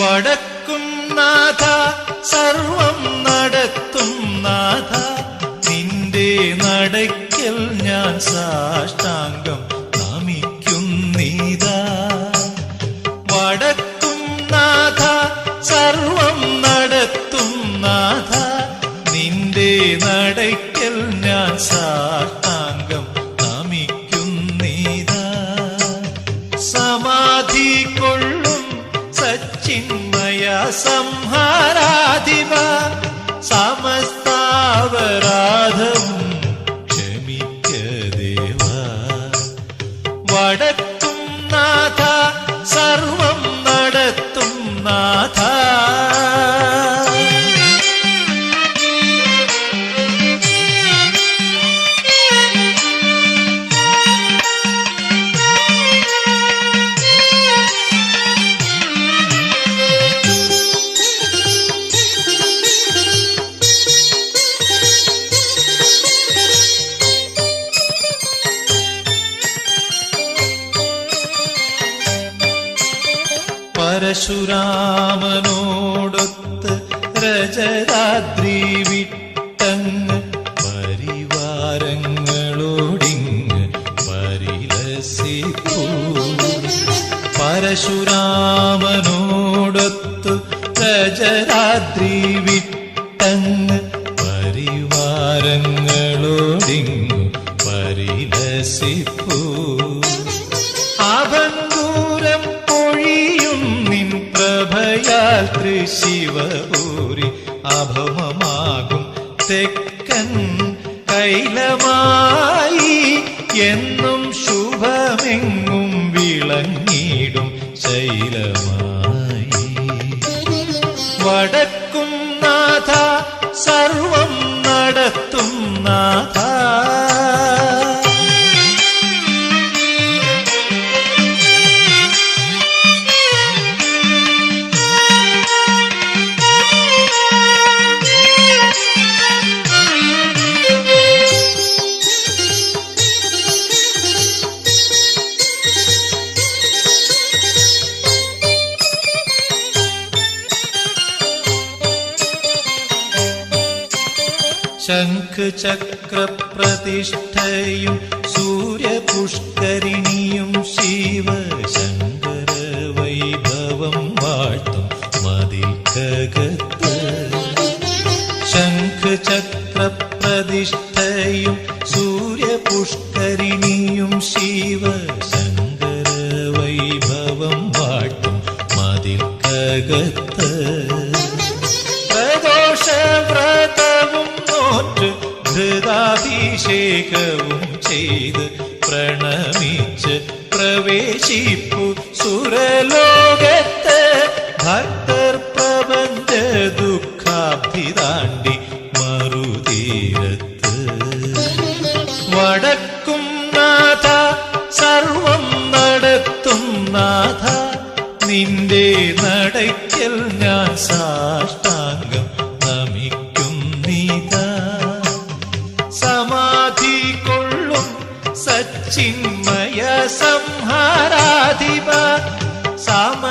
വടക്കും നാഥ സർവം നടത്തും നാഥ. നിന്റെ നടയ്ക്കൽ ഞാൻ സാഷ്ടാംഗം നമിക്കുന്നീതാ വടക്കും നാഥ സർവം നടത്തും നാഥ. നിന്റെ നടയ്ക്കൽ ഞാൻ സാഷ്ടാംഗം നമിക്കുന്നീതാ സമാധി കൊള്ളും चिन्मय संहाराधिप समस्तावरा പരശുരാമനോടൊത്ത് രജരാത്രി വിട്ടങ്ങ് പരിവാരങ്ങളോടിങ്ങ് പരിലസിപ്പൂ. പരശുരാമനോടൊത്ത് രജരാത്രി വിട്ടങ്ങ് പരിവാരങ്ങളോടിങ്ങ് പരിലസിപ്പൂ. പ്രഭയാൽ ഊരി അഭവമാകും തെക്കൻ കൈലമായി. എന്നും ശുഭമെങ്ങും വിളങ്ങിടും ശൈലമായി. വടക്കും നാഥ സർവം നടത്തും നാഥ. ശംഖചക്രപ്രതിഷ്ഠയും സൂര്യപുഷ്കരിണിയും ശിവശങ്കര വൈഭവം വാഴ്ത്തും മതിൽക്കകത്ത്. ശംഖചക്രപ്രതിഷ്ഠയും സൂര്യപുഷ്കരിണിയും ശിവശങ്കര വൈഭവം വാഴ്ത്തും മതിൽക്കകത്ത്. ധൃതാഭിഷേകവും ചെയ്ത് പ്രണമിച്ച് പ്രവേശിപ്പു സുരലോകത്ത് ഭക്തർ പ്രപഞ്ച ദുഃഖാഭിതാണ്ടി മറുതീരത്ത്. വടക്കും നാഥ സർവം നടത്തും നാഥ നിന്റെ നടയ്ക്കൽ ഞാൻ സാഷ്ടാംഗം Ama